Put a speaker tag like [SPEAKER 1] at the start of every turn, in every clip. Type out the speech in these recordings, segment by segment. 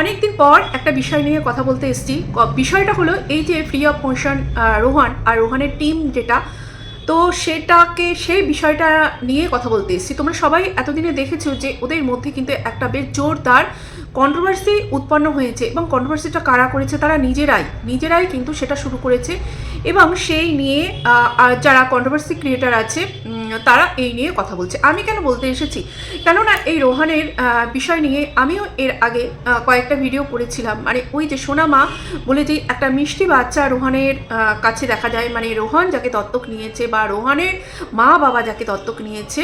[SPEAKER 1] অনেকদিন পর একটা বিষয় নিয়ে কথা বলতে এসেছি। বিষয়টা হলো এই যে ফ্রি অফ মোশন রোহান আর রোহানের টিম যেটা, তো সেটাকে, সেই বিষয়টা নিয়ে কথা বলতে এসেছি। তোমরা সবাই এতদিনে দেখেছ যে ওদের মধ্যে কিন্তু একটা বেশ জোরদার কন্ট্রোভার্সি উৎপন্ন হয়েছে এবং কন্ট্রোভার্সিটা কারা করেছে তারা নিজেরাই নিজেরাই কিন্তু সেটা শুরু করেছে এবং সেই নিয়ে যারা কন্ট্রোভার্সি ক্রিয়েটার আছে তারা এই নিয়ে কথা বলছে। আমি কেন বলতে এসেছি? কেননা এই রোহানের বিষয় নিয়ে আমিও এর আগে কয়েকটা ভিডিও করেছিলাম। মানে ওই যে সোনা মা বলে যে একটা মিষ্টি বাচ্চা রোহানের কাছে দেখা যায়। মানে রোহান যাকে দত্তক নিয়েছে বা রোহানের মা বাবা যাকে দত্তক নিয়েছে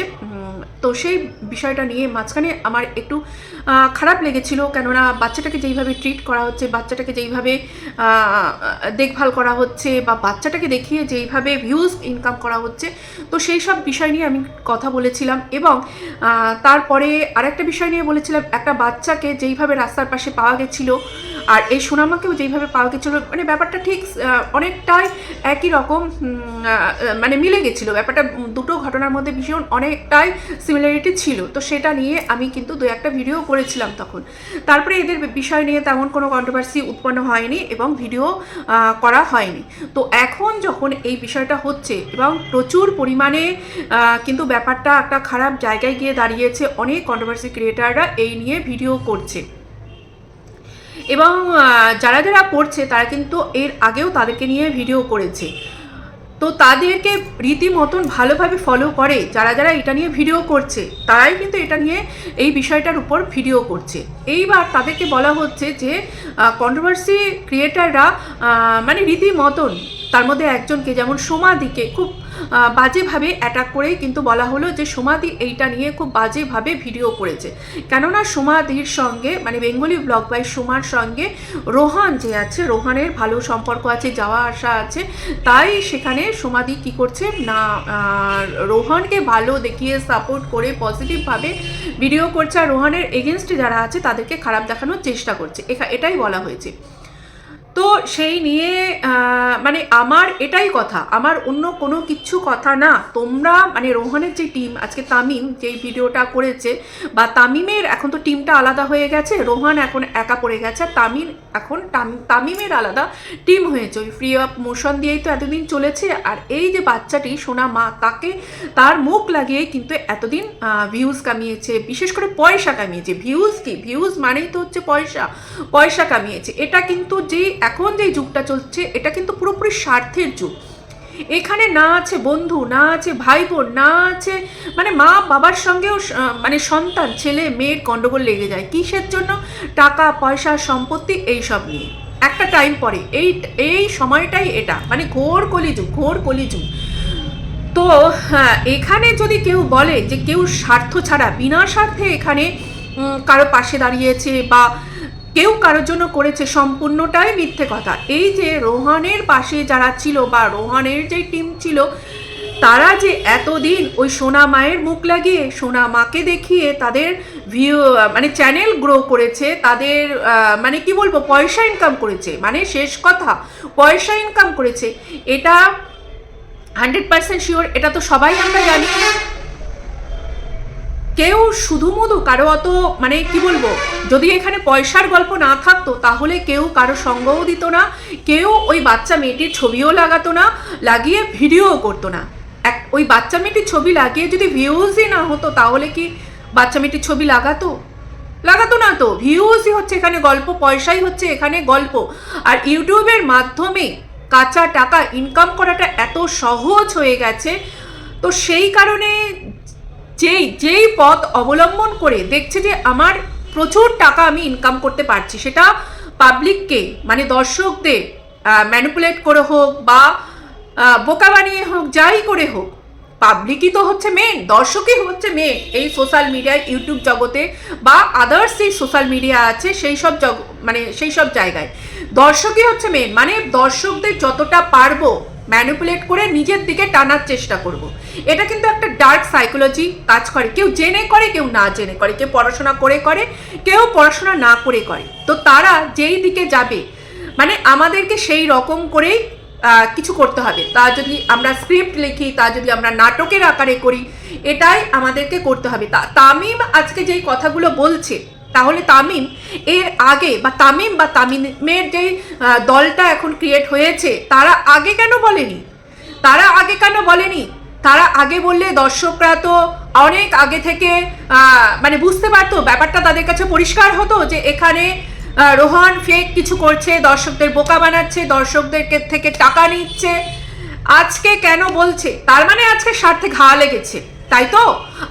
[SPEAKER 1] তো সেই বিষয়টা নিয়ে মাঝখানে আমার একটু খারাপ লেগেছিল। কেননা বাচ্চাটাকে যেইভাবে ট্রিট করা হচ্ছে, বাচ্চাটাকে যেইভাবে দেখভাল করা হচ্ছে বা বাচ্চাটাকে দেখিয়ে যেইভাবে ভিউজ ইনকাম করা হচ্ছে, তো সেই সব বিষয় নিয়ে আমি কথা বলেছিলাম এবং তারপরে আরেকটা বিষয় নিয়ে বলেছিলাম, একটা বাচ্চাকে যেইভাবে রাস্তার পাশে পাওয়া গেছিল আর এই সোনামাকেও যেইভাবে পাওয়া গেছিল মানে ব্যাপারটা ঠিক অনেকটাই একই রকম মানে মিলে গেছিল। ব্যাপারটা দুটো ঘটনার মধ্যে ভীষণ অনেকটাই সিমিলারিটি ছিল। তো সেটা নিয়ে আমি কিন্তু দু একটা ভিডিও করেছিলাম তখন। তারপরে এদের বিষয় নিয়ে তেমন কোনো কন্ট্রোভার্সি উৎপন্ন হয়নি এবং ভিডিও করা হয়নি। তো এখন যখন এই বিষয়টা হচ্ছে এবং প্রচুর পরিমাণে কিন্তু ব্যাপারটা একটা খারাপ জায়গায় গিয়ে দাঁড়িয়েছে, অনেক কন্ট্রোভার্সি ক্রিয়েটাররা এই নিয়ে ভিডিও করছে। এবং যারা যারা পড়ছে তারা কিন্তু এর আগেও তাদেরকে নিয়ে ভিডিও করেছে। তো তাদেরকে রীতিমতন ভালোভাবে ফলো করে, যারা যারা এটা নিয়ে ভিডিও করছে, তারাই কিন্তু এটা নিয়ে এই বিষয়টার উপর ভিডিও করছে। এইবার তাদেরকে বলা হচ্ছে যে কন্ট্রোভার্সি ক্রিয়েটাররা মানে রীতিমতন তার মধ্যে একজনকে, যেমন সোমাদিকে খুব বাজেভাবে অ্যাটাক করেই কিন্তু বলা হলো যে সোমাদি এইটা নিয়ে খুব বাজেভাবে ভিডিও করেছে। কেননা সোমাদির সঙ্গে মানে বেঙ্গলি ব্লগ বাই সোমার সঙ্গে রোহান যে আছে, রোহানের ভালো সম্পর্ক আছে, যাওয়া আসা আছে, তাই সেখানে সোমাদি কি করছে? না রোহানকে ভালো দেখিয়ে সাপোর্ট করে পজিটিভভাবে ভিডিও করছে। আর রোহানের এগেনস্টে যারা আছে, তাদেরকে খারাপ দেখানোর চেষ্টা করছে। এটাই বলা হয়েছে। তো সেই নিয়ে মানে আমার এটাই কথা, আমার অন্য কোনো কিছু কথা না। তোমরা মানে রোহানের যে টিম, আজকে তামিম যেই ভিডিওটা করেছে, বা তামিমের এখন তো টিমটা আলাদা হয়ে গেছে, রোহান এখন একা পড়ে গেছে তামিম এখন তাম- তামিমের আলাদা টিম হয়েছে। ওই ফ্রি অফ মোশন দিয়েই তো এতদিন চলেছে। আর এই যে বাচ্চাটি, সোনা মা, তাকে তার মুখ লাগিয়ে কিন্তু এতদিন ভিউজ কামিয়েছে। বিশেষ করে পয়সা কামিয়েছে। ভিউজ কি? ভিউজ মানেই তো হচ্ছে পয়সা। পয়সা কামিয়েছে। এটা কিন্তু যেই, এখন যেই যুগটা চলছে, এটা কিন্তু পুরোপুরি স্বার্থের যুগ। এখানে না আছে বন্ধু, না আছে ভাই বোন না আছে মানে মা বাবার সঙ্গেও মানে সন্তান, ছেলে, মেয়ের গন্ডগোল লেগে যায়। কিসের জন্য? টাকা, পয়সা, সম্পত্তি, এইসব নিয়ে। একটা টাইম পরে। এই এই সময়টাই এটা। মানে ঘোর কলিযুগ ঘোর কলিযুগ। তো হ্যাঁ এখানে যদি কেউ বলে যে কেউ স্বার্থ ছাড়া, বিনা স্বার্থে এখানে কারও পাশে দাঁড়িয়েছে বা কেউ কারোর জন্য করেছে সম্পূর্ণটাই মিথ্যে কথা। এই যে রোহানের পাশে যারা ছিল বা রোহানের যে টিম ছিল, তারা যে এতদিন ওই সোনা মায়ের মুখ লাগিয়ে সোনা মাকে দেখিয়ে তাদের ভিউ মানে চ্যানেল গ্রো করেছে, তাদের মানে কি বলব, পয়সা ইনকাম করেছে মানে শেষ কথা, পয়সা ইনকাম করেছে। এটা হান্ড্রেড পার্সেন্ট শিওর এটা তো সবাই আমরা জানি। কেউ শুধু মধু, কারও অত মানে কি বলব, যদি এখানে পয়সার গল্প না থাকতো, তাহলে কেউ কারও সঙ্গও দিত না, কেউ ওই বাচ্চা মেয়েটির ছবিও লাগাতো না, লাগিয়ে ভিডিও করতো না। এক, ওই বাচ্চা মেয়েটির ছবি লাগিয়ে যদি ভিউজই না হতো, তাহলে কি বাচ্চা মেয়েটির ছবি লাগাতো? লাগাতো না তো ভিউজই হচ্ছে এখানে গল্প, পয়সাই হচ্ছে এখানে গল্প। আর ইউটিউবের মাধ্যমে কাঁচা টাকা ইনকাম করাটা এত সহজ হয়ে গেছে, তো সেই কারণে যেই যেই পথ অবলম্বন করে দেখছে যে আমার প্রচুর টাকা আমি ইনকাম করতে পারছি, সেটা পাবলিককে মানে দর্শকদের ম্যানিপুলেট করে হোক বা বোকা বানিয়ে হোক, যাই করে হোক পাবলিকই তো হচ্ছে মেন দর্শকই হচ্ছে মেন এই সোশ্যাল মিডিয়ায় ইউটিউব জগতে বা আদার্স যে সোশ্যাল মিডিয়া আছে সেই সব জগ মানে সেই সব জায়গায়। দর্শকই হচ্ছে মেন মানে দর্শকদের যতটা পারব ম্যানিপুলেট করে নিজের দিকে টানার চেষ্টা করব। এটা কিন্তু একটা ডার্ক সাইকোলজি কাজ করে। কেউ জেনে করে, কেউ না জেনে করে। কেউ পড়াশোনা করে করে, কেউ পড়াশোনা না করে করে। তো তারা যেই দিকে যাবে মানে আমাদেরকে সেই রকম করেই কিছু করতে হবে। তা যদি আমরা স্ক্রিপ্ট লিখি, তা যদি আমরা নাটকের আকারে করি, এটাই আমাদেরকে করতে হবে। তা, তামিম আজকে যেই কথাগুলো বলছে তাহলে তামিম এর আগে বা তামিম বা তামিমের যে দলটা এখন ক্রিয়েট হয়েছে, তারা আগে কেন বলেনি? তারা আগে কেন বলেনি? তারা আগে বললে দর্শকরা তো অনেক আগে থেকে মানে বুঝতে পারতো, ব্যাপারটা তাদের কাছে পরিষ্কার হতো যে এখানে রোহান ফেক কিছু করছে, দর্শকদের বোকা বানাচ্ছে দর্শকদেরকে থেকে টাকা নিচ্ছে। আজকে কেন বলছে? তার মানে আজকে স্বার্থে ঘা লেগেছে, তাই তো?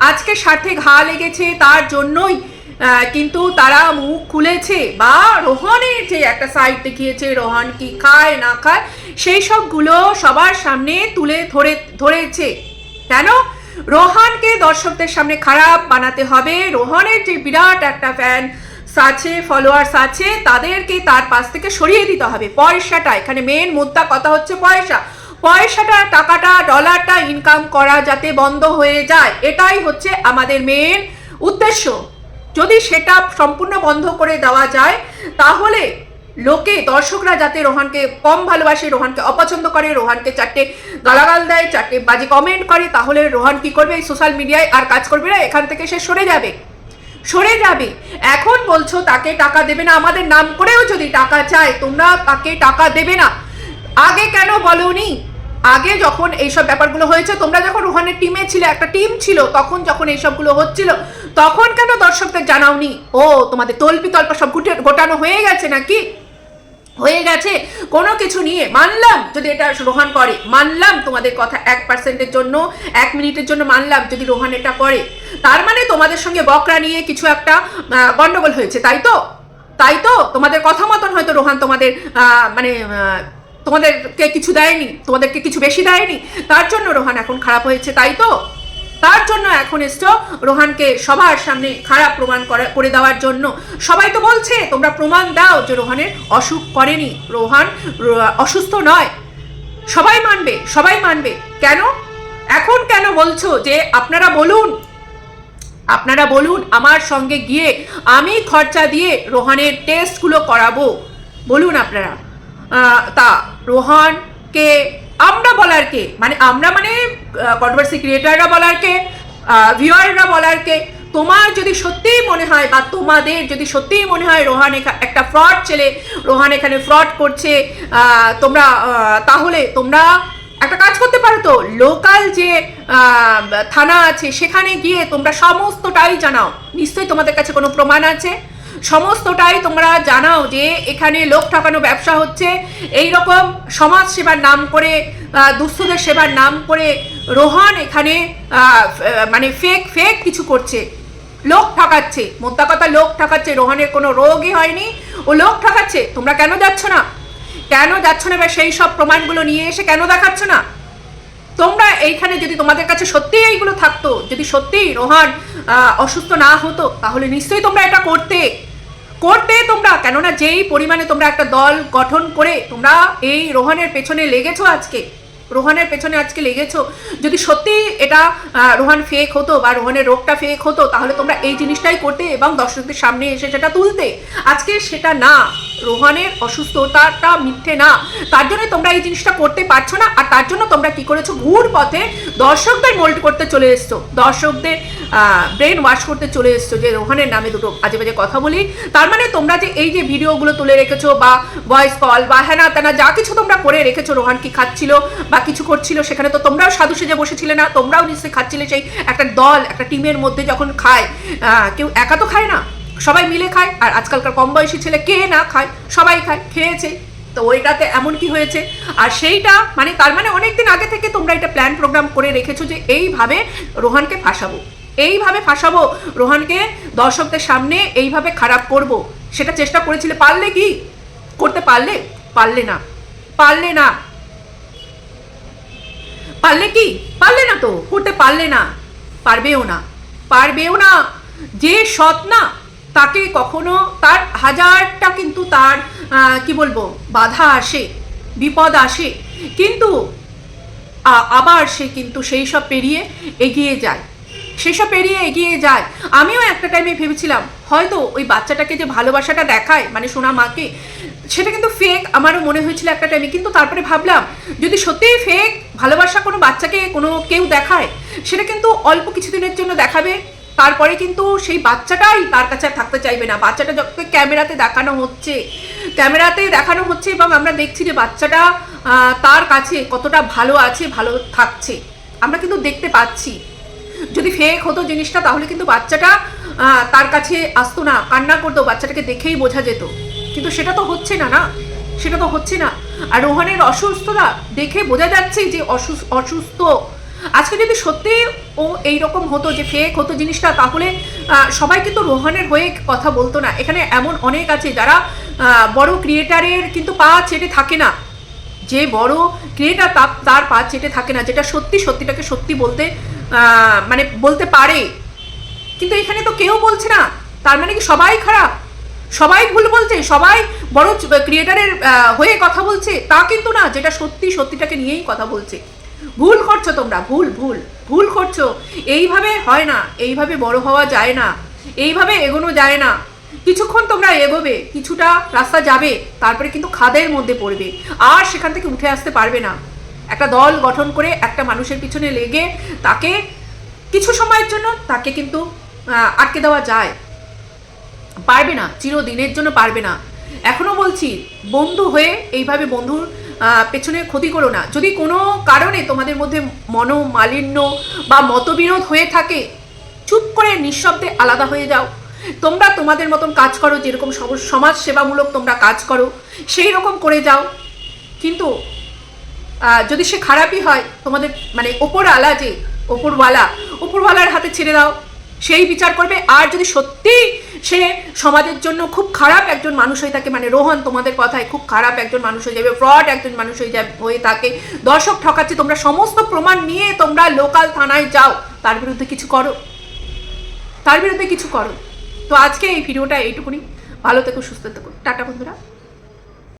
[SPEAKER 1] আজকে স্বার্থে ঘা লেগেছে, তার জন্যই কিন্তু তারা মুখ খুলেছে বা রোহনের যে একটা সাইড দেখিয়েছে, রোহন কি খায়, না খায়, সেই সবগুলো সবার সামনে তুলে ধরে, ধরেছে। কেন? রোহানকে দর্শকদের সামনে খারাপ বানাতে হবে। রোহনের যে বিরাট একটা ফ্যান আছে ফলোয়ার্স আছে, তাদেরকে তার পাশ থেকে সরিয়ে দিতে হবে। পয়সাটা, এখানে মেন মুদ্রা কথা হচ্ছে পয়সা। পয়সাটা, টাকাটা ডলারটা ইনকাম করা যাতে বন্ধ হয়ে যায়, এটাই হচ্ছে আমাদের মেন উদ্দেশ্য। যদি সেটা সম্পূর্ণ বন্ধ করে দেওয়া যায়, তাহলে লোকে, দর্শকরা যাতে রোহানকে কম ভালোবাসে, রোহানকে অপছন্দ করে, রোহানকে চারটে গালাগাল দেয়, চারটে বাজে কমেন্ট করে, তাহলে রোহান কি করবে? সোশ্যাল মিডিয়ায় আর কাজ করবে না, এখান থেকে সে সরে যাবে। সরে যাবে। এখন বলছো তাকে টাকা দেবে না, আমাদের নাম করেও যদি টাকা চায়, তোমরা তাকে টাকা দেবে না। আগে কেন বলনি? আগে যখন এইসব ব্যাপারগুলো হয়েছে তোমরা যখন রোহানের টিমে ছিলে একটা টিম ছিল তখন যখন এইসবগুলো হচ্ছিল তখন কেন দর্শকদের জানাওনি ও তোমাদের তল্পি তল্পা সব গুটে গোটানো হয়ে গেছে নাকি? হয়ে গেছে কোনো কিছু নিয়ে। মানলাম যদি এটা রোহান করে মানলাম তোমাদের কথা এক পার্সেন্টের জন্য এক মিনিটের জন্য মানলাম যদি রোহান এটা করে। তার মানে তোমাদের সঙ্গে বকরা নিয়ে কিছু একটা আহ, গন্ডগোল হয়েছে তাই তো? তাই তো? তোমাদের কথা মতন হয়তো রোহান তোমাদের মানে তোমাদেরকে কিছু দেয়নি তোমাদেরকে কিছু বেশি দেয়নি। তার জন্য রোহান এখন খারাপ হয়েছে তাই তো? তার জন্য এখন এসছো রোহানকে সবার সামনে খারাপ প্রমাণ করা- দেওয়ার জন্য। সবাই তো বলছে তোমরা প্রমাণ দাও যে রোহানের অসুখ করেনি। রোহান অসুস্থ নয়। সবাই মানবে সবাই মানবে। কেন? এখন কেন বলছো যে আপনারা বলুন? আপনারা বলুন আমার সঙ্গে গিয়ে আমি খরচা দিয়ে রোহানের টেস্টগুলো করাবো। বলুন আপনারা। আহ, তা রোহানকে, আমরা বলার কে মানে আমরা মানে কন্ট্রোভার্সি ক্রিয়েটাররা বলার কে ভিউয়াররা বলার কে তোমার যদি সত্যিই মনে হয় বা তোমাদের যদি সত্যিই মনে হয় রোহান এখা- একটা ফ্রড ছেলে, রোহান এখানে ফ্রড করছে তোমরা তাহলে তোমরা একটা কাজ করতে পারো তো লোকাল যে থানা আছে, সেখানে গিয়ে তোমরা সমস্তটাই জানাও। নিশ্চয়ই তোমাদের কাছে কোনো প্রমাণ আছে? সমস্তটাই তোমরা জানাও যে এখানে লোক ঠকানো ব্যবসা হচ্ছে। এই রকম সমাজ সেবার নাম করে দুস্থদের সেবার নাম করে রোহান এখানে মানে ফেক ফেক কিছু করছে। লোক ঠকাচ্ছে, মোদ্দা কথা লোক ঠকাচ্ছে, রোহানের কোনো রোগই হয়নি। ও লোক ঠকাচ্ছে, তোমরা কেন যাচ্ছ না? কেন যাচ্ছ না বা সেই সব প্রমাণগুলো নিয়ে এসে কেন দেখাচ্ছ না? তোমরা এইখানে যদি তোমাদের কাছে সত্যিই এইগুলো থাকতো, যদি সত্যিই রোহান অসুস্থ না হতো, তাহলে নিশ্চয়ই তোমরা এটা করতে। করতে তোমরা? কেননা যেই পরিমাণে তোমরা একটা দল গঠন করে তোমরা এই রোহানের পেছনে লেগেছো আজকে, রোহানের পেছনে আজকে লেগেছো, যদি সত্যি এটা রোহান ফেক হতো বা রোহানের রোগটা ফেক হতো, তাহলে তোমরা এই জিনিসটাই করতে এবং দর্শকদের সামনে এসে সেটা তুলতে। আজকে সেটা না, রোহানের অসুস্থতাটা মিথ্যে না। তার জন্য তোমরা এই জিনিসটা করতে পারছ না, আর তার জন্য তোমরা কি করেছ? ঘুর পথে দর্শকদের মোল্ড করতে চলে এসছো। দর্শকদের ব্রেন ওয়াশ করতে চলে এসছো, যে রোহানের নামে দুটো আজে বাজে কথা বলি। তার মানে তোমরা যে এই যে ভিডিওগুলো তুলে রেখেছো, বা ভয়েস কল বা হ্যানা ত্যানা যা কিছু তোমরা করে রেখেছো, রোহান কি খাচ্ছিল, বা কিছু করছিল, সেখানে তো তোমরাও সাধু সেজে বসেছিলে না, তোমরাও নিশ্চয়ই খাচ্ছিলে সেই একটা দল, একটা টিমের মধ্যে যখন খায় কেউ একা তো খায় না, সবাই মিলে খায়, আর আজকালকার কম বয়সী ছেলে কে না খায়, সবাই খায়, খেয়েছে, তো ওইটাতে এমন কি হয়েছে? আর সেইটা মানে তার মানে অনেকদিন আগে থেকে তোমরা এটা প্ল্যান প্রোগ্রাম করে রেখেছো যে এইভাবে রোহানকে ফাঁসাবো। এইভাবে ফাঁসাবো? রোহানকে দর্শকদের সামনে এইভাবে খারাপ করব? সেটা চেষ্টা করেছিলে, পারলে কি? করতে পারলে? পারলে না। পারলে না। পারলে কি? পারলে না তো। করতে পারলে না। পারবেও না। পারবেও না। যে সৎ না, তাকে কখনো তার হাজারটা কিন্তু তার কি বলব, বাধা আসে, বিপদ আসে। কিন্তু আবার সে কিন্তু সেই সব পেরিয়ে এগিয়ে যায়। সেসব পেরিয়ে এগিয়ে যায়। আমিও একটা টাইমে ভেবেছিলাম, হয়তো ওই বাচ্চাটাকে যে ভালোবাসাটা দেখায় মানে সোনা মাকে, সেটা কিন্তু ফেক আমারও মনে হয়েছিল একটা টাইমে কিন্তু তারপরে ভাবলাম, যদি সত্যিই ফেক ভালোবাসা কোনো বাচ্চাকে কোনো কেউ দেখায়, সেটা কিন্তু অল্প কিছুদিনের জন্য দেখাবে। তারপরে কিন্তু সেই বাচ্চাটাই তার কাছে আর থাকতে চাইবে না। বাচ্চাটা যখন ক্যামেরাতে দেখানো হচ্ছে, ক্যামেরাতে দেখানো হচ্ছে এবং আমরা দেখছি যে বাচ্চাটা তার কাছে কতটা ভালো আছে, ভালো থাকছে। আমরা কিন্তু দেখতে পাচ্ছি। যদি ফেক হতো জিনিসটা, তাহলে কিন্তু বাচ্চাটা তার কাছে আসতো না, কান্না করতো, বাচ্চাটাকে দেখেই বোঝা যেত। কিন্তু সেটা তো হচ্ছে না না? সেটা তো হচ্ছে না। আর রোহানের অসুস্থতা দেখে বোঝা যাচ্ছে যে অসুস্থ। আজকে যদি সত্যি ও এই রকম হতো যে ফেক হতো জিনিসটা, তাহলে সবাই কিন্তু রোহানের হয়ে কথা বলতো না। এখানে এমন অনেক আছে যারা বড় ক্রিয়েটারের কিন্তু পা চেটে থাকে না। যে বড় ক্রিয়েটার তার পা চেটে থাকে না, যেটা সত্যি সত্যিটাকে সত্যি বলতে মানে বলতে পারে। কিন্তু এখানে তো কেউ বলছে না। তার মানে কি সবাই খারাপ? সবাই ভুল বলছে? সবাই বড় ক্রিয়েটারের হয়ে কথা বলছে? তা কিন্তু না, যেটা সত্যি সত্যিটাকে নিয়েই কথা বলছে। ভুল করছ তোমরা, ভুল ভুল ভুল করছ। এইভাবে হয় না, এইভাবে বড় হওয়া যায় না, এইভাবে এগোনো যায় না। কিছুক্ষণ তোমরা এগোবে, কিছুটা রাস্তা যাবে, তারপরে কিন্তু খাদের মধ্যে পড়বে। আর সেখান থেকে উঠে আসতে পারবে না। একটা দল গঠন করে একটা মানুষের পিছনে লেগে তাকে কিছু সময়ের জন্য তাকে কিন্তু আটকে দেওয়া যায়। পারবে না, চিরদিনের জন্য পারবে না। এখনও বলছি, বন্ধু হয়ে এইভাবে বন্ধুর পেছনে ক্ষতি করো না। যদি কোনো কারণে তোমাদের মধ্যে মনোমালিন্য বা মতবিরোধ হয়ে থাকে, চুপ করে নিঃশব্দে আলাদা হয়ে যাও। তোমরা তোমাদের মতন কাজ করো, যেরকম সম- সমাজ সেবামূলক তোমরা কাজ করো সেই রকম করে যাও। কিন্তু যদি সে খারাপই হয়, তোমাদের মানে ওপরওয়ালা যে, ওপরওয়ালা, ওপরওয়ালার হাতে ছেড়ে দাও, সেই বিচার করবে। আর যদি সত্যি সে সমাজের জন্য খুব খারাপ একজন মানুষ হয়ে থাকে মানে রোহন তোমাদের কথায় খুব খারাপ একজন মানুষ হয়ে যাবে, ফ্রড একজন মানুষ হয়ে যাবে, হয়ে থাকে, দর্শক ঠকাচ্ছে, তোমরা সমস্ত প্রমাণ নিয়ে তোমরা লোকাল থানায় যাও। তার বিরুদ্ধে কিছু করো। তার বিরুদ্ধে কিছু করো। তো আজকে এই ভিডিওটা এইটুকুনি। ভালো থেকো, সুস্থ থেকো। টাটা, বন্ধুরা।